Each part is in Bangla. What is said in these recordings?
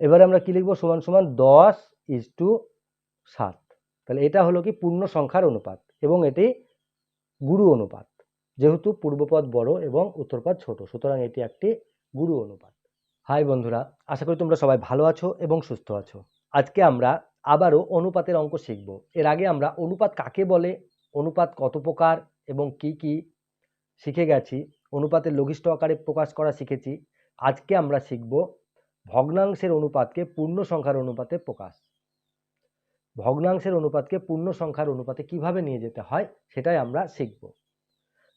এবারে আমরা কি লিখব? সমান সমান দশ ইজ টু সাত। তাহলে এটা হলো কি পূর্ণ সংখ্যার অনুপাত এবং এটি গুরু অনুপাত। যেহেতু পূর্বপদ বড় এবং উত্তরপদ ছোট, সুতরাং এটি একটি গুরু অনুপাত। হাই বন্ধুরা, আশা করি তোমরা সবাই ভালো আছো এবং সুস্থ আছো। আজকে আমরা আবারও অনুপাতের অঙ্ক শিখব। এর আগে আমরা অনুপাত কাকে বলে, অনুপাত কত প্রকার এবং কি কি শিখে গেছি, অনুপাতের লঘিষ্ঠ আকারে প্রকাশ করা শিখেছি। আজকে আমরা শিখব ভগ্নাংশের অনুপাতকে পূর্ণ সংখ্যার অনুপাতে প্রকাশ। ভগ্নাংশের অনুপাতকে পূর্ণ সংখ্যার অনুপাতে কীভাবে নিয়ে যেতে হয় সেটাই আমরা শিখব।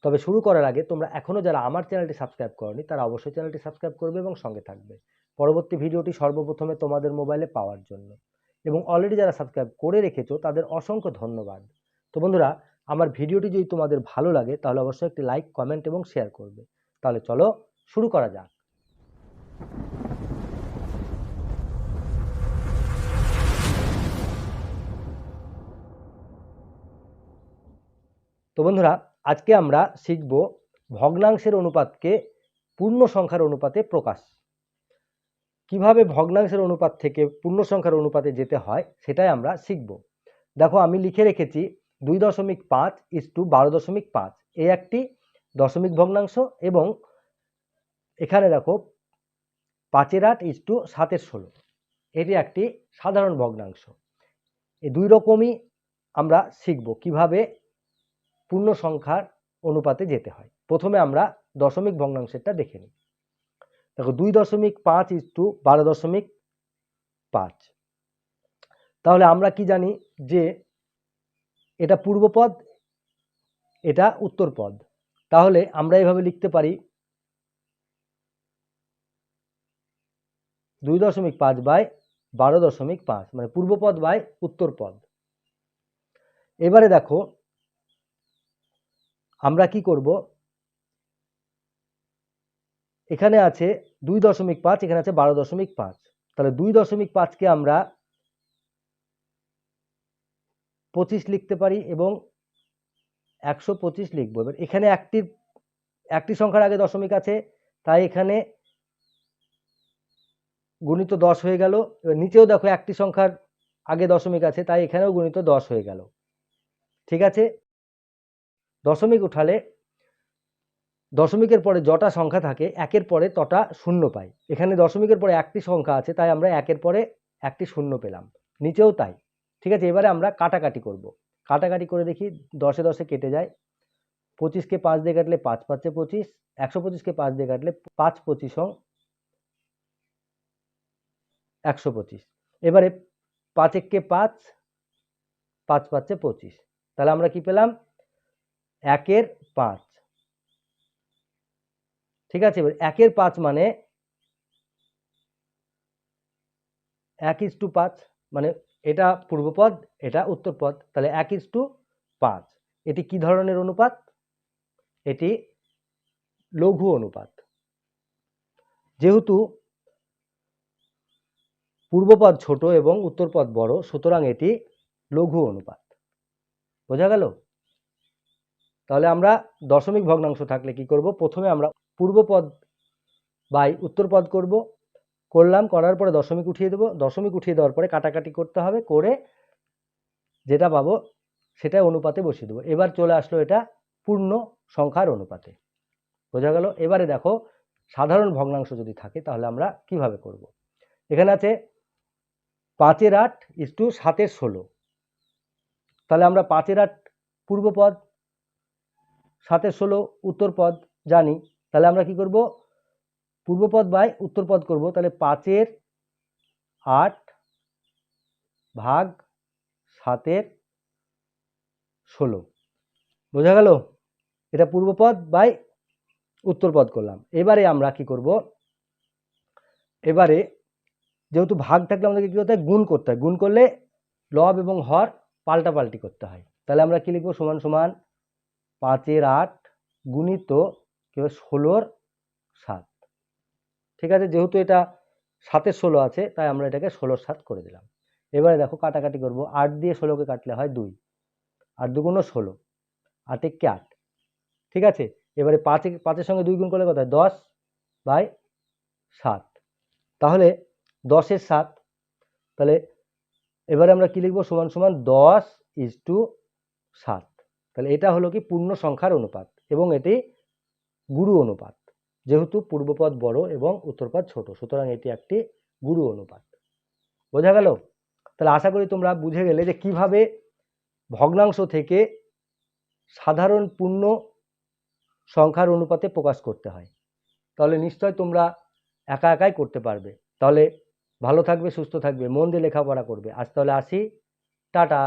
তবে শুরু করার আগে তোমরা এখনও যারা আমার চ্যানেলটি সাবস্ক্রাইব করনি, তারা অবশ্যই চ্যানেলটি সাবস্ক্রাইব করবে এবং সঙ্গে থাকবে। পরবর্তী ভিডিওটি সর্বপ্রথমে তোমাদের মোবাইলে পাওয়ার জন্য। এবং অলরেডি যারা সাবস্ক্রাইব করে রেখেছো, তাদের অসংখ্য ধন্যবাদ। তো বন্ধুরা, আমার ভিডিওটি যদি তোমাদের ভালো লাগে, তাহলে অবশ্যই একটি লাইক কমেন্ট এবং শেয়ার করবে। তাহলে চলো শুরু করা যাক। তো বন্ধুরা, আজকে আমরা শিখব ভগ্নাংশের অনুপাতকে পূর্ণ সংখ্যার অনুপাতে প্রকাশ। কীভাবে ভগ্নাংশের অনুপাত থেকে পূর্ণ সংখ্যার অনুপাতে যেতে হয় সেটাই আমরা শিখব। দেখো, আমি লিখে রেখেছি দুই দশমিক পাঁচ ইস টু বারো দশমিক পাঁচ। এই একটি দশমিক ভগ্নাংশ এবং এখানে দেখো, পাঁচের আট ইস টু সাতের ষোলো। এটি একটি সাধারণ ভগ্নাংশ। এই দুই রকমই আমরা শিখব কীভাবে পূর্ণ সংখ্যার অনুপাতে যেতে হয়। প্রথমে আমরা দশমিক ভগ্নাংশেরটা দেখে নিই। দেখো, দুই দশমিক পাঁচ ইস টু বারো দশমিক পাঁচ। তাহলে আমরা কি জানি যে এটা পূর্বপদ এটা উত্তরপদ তাহলে আমরা এভাবে লিখতে পারি দুই দশমিক পাঁচ বাই বারো দশমিক পাঁচ মানে পূর্বপদ বাই উত্তরপদ এবারে দেখো আমরা কি করব? এখানে আছে দুই দশমিক পাঁচ, এখানে আছে বারো দশমিক পাঁচ। তাহলে দুই দশমিক পাঁচকে আমরা পঁচিশ লিখতে পারি এবং একশো পঁচিশ লিখব। এবার এখানে একটি একটি সংখ্যার আগে দশমিক আছে, তাই এখানে গুণিত দশ হয়ে গেল। এবার নিচেও দেখো একটি সংখ্যার আগে দশমিক আছে, তাই এখানেও গুণিত দশ হয়ে গেল। ঠিক আছে? দশমিক উঠালে দশমিকের পরে যটা সংখ্যা থাকে, একের পরে তটা শূন্য পাই। এখানে দশমিকের পরে একটি সংখ্যা আছে, তাই আমরা একের পরে একটি শূন্য পেলাম। নিচেও তাই। ঠিক আছে, এবারে আমরা কাটাকাটি করব। কাটাকাটি করে দেখি, দশে দশে কেটে যায়। পঁচিশকে পাঁচ দিয়ে কাটলে পাঁচ পাঁচে পঁচিশ, একশো পঁচিশকে পাঁচ দিয়ে কাটলে পাঁচ পঁচিশ হং একশো পঁচিশ। এবারে পাঁচ এককে পাঁচ পাঁচ পাঁচে পঁচিশ। তাহলে আমরা কি পেলাম? একের পাঁচ। ঠিক আছে? একের পাঁচ মানে এক ইস টু পাঁচ মানে এটা পূর্বপদ, এটা উত্তরপদ। তাহলে এক ইস টু পাঁচ। এটি কি ধরনের অনুপাত? এটি লঘু অনুপাত। যেহেতু পূর্বপদ ছোট এবং উত্তরপদ বড়, সুতরাং এটি লঘু অনুপাত। বোঝা গেল? তাহলে আমরা দশমিক ভগ্নাংশ থাকলে কি করব? প্রথমে আমরা পূর্বপদ বাই উত্তরপদ করব। করলাম, করার পরে দশমিক উঠিয়ে দেবো। দশমিক উঠিয়ে দেওয়ার পরে কাটাকাটি করতে হবে। করে যেটা পাবো সেটা অনুপাতে বসিয়ে দেবো। এবার চলে আসলো এটা পূর্ণ সংখ্যার অনুপাতে। বোঝা গেল? এবারে দেখো সাধারণ ভগ্নাংশ যদি থাকে তাহলে আমরা কীভাবে করব। এখানে আছে পাঁচের আট ইস টু সাতের ষোলো। তাহলে আমরা পাঁচের আট পূর্বপদ সাতের ষোলো উত্তরপদ জানি। তাহলে আমরা কি করব? পূর্বপদ বাই উত্তরপদ করব। তাহলে পাঁচের আট ভাগ সাতের ষোলো। বোঝা গেল? এটা পূর্বপদ বাই উত্তরপদ করলাম। এবারে আমরা কি করব? এবারে যেহেতু ভাগ থাকলে আমাদেরকে কী করতে হয়? গুণ করতে হয়। গুণ করলে লব এবং হর পাল্টাপাল্টি করতে হয়। তাহলে আমরা কী লিখব? সমান সমান পাঁচের আট গুণিত কি হবে ষোলোর সাত। ঠিক আছে, যেহেতু এটা সাতের ষোলো আছে, তাই আমরা এটাকে ষোলোর সাত করে দিলাম। এবারে দেখো কাটাকাটি করব। আট দিয়ে ষোলোকে কাটলে হয় দুই। আর দুগুণ ষোলো। আট একে আট? ঠিক আছে, এবারে পাঁচে, পাঁচের সঙ্গে দুই গুণ করলে কত হয়? দশ বাই সাত। তাহলে দশের সাত। তাহলে এবারে আমরা কি লিখব? সমান সমান দশ ইজ টু সাত। তাহলে এটা হলো কি পূর্ণ সংখ্যার অনুপাত এবং এটি গুরু অনুপাত, যেহেতু পূর্বপদ বড় এবং উত্তরপদ ছোট, সুতরাং এটি একটি গুরু অনুপাত। বোঝা গেল? তাহলে আশা করি তোমরা বুঝে গেলে যে কীভাবে ভগ্নাংশ থেকে সাধারণ পূর্ণ সংখ্যার অনুপাতে প্রকাশ করতে হয়। তাহলে নিশ্চয় তোমরা একা একাই করতে পারবে। তাহলে ভালো থাকবে, সুস্থ থাকবে, মন দিয়ে লেখাপড়া করবে। আজ তাহলে আসি। টাটা!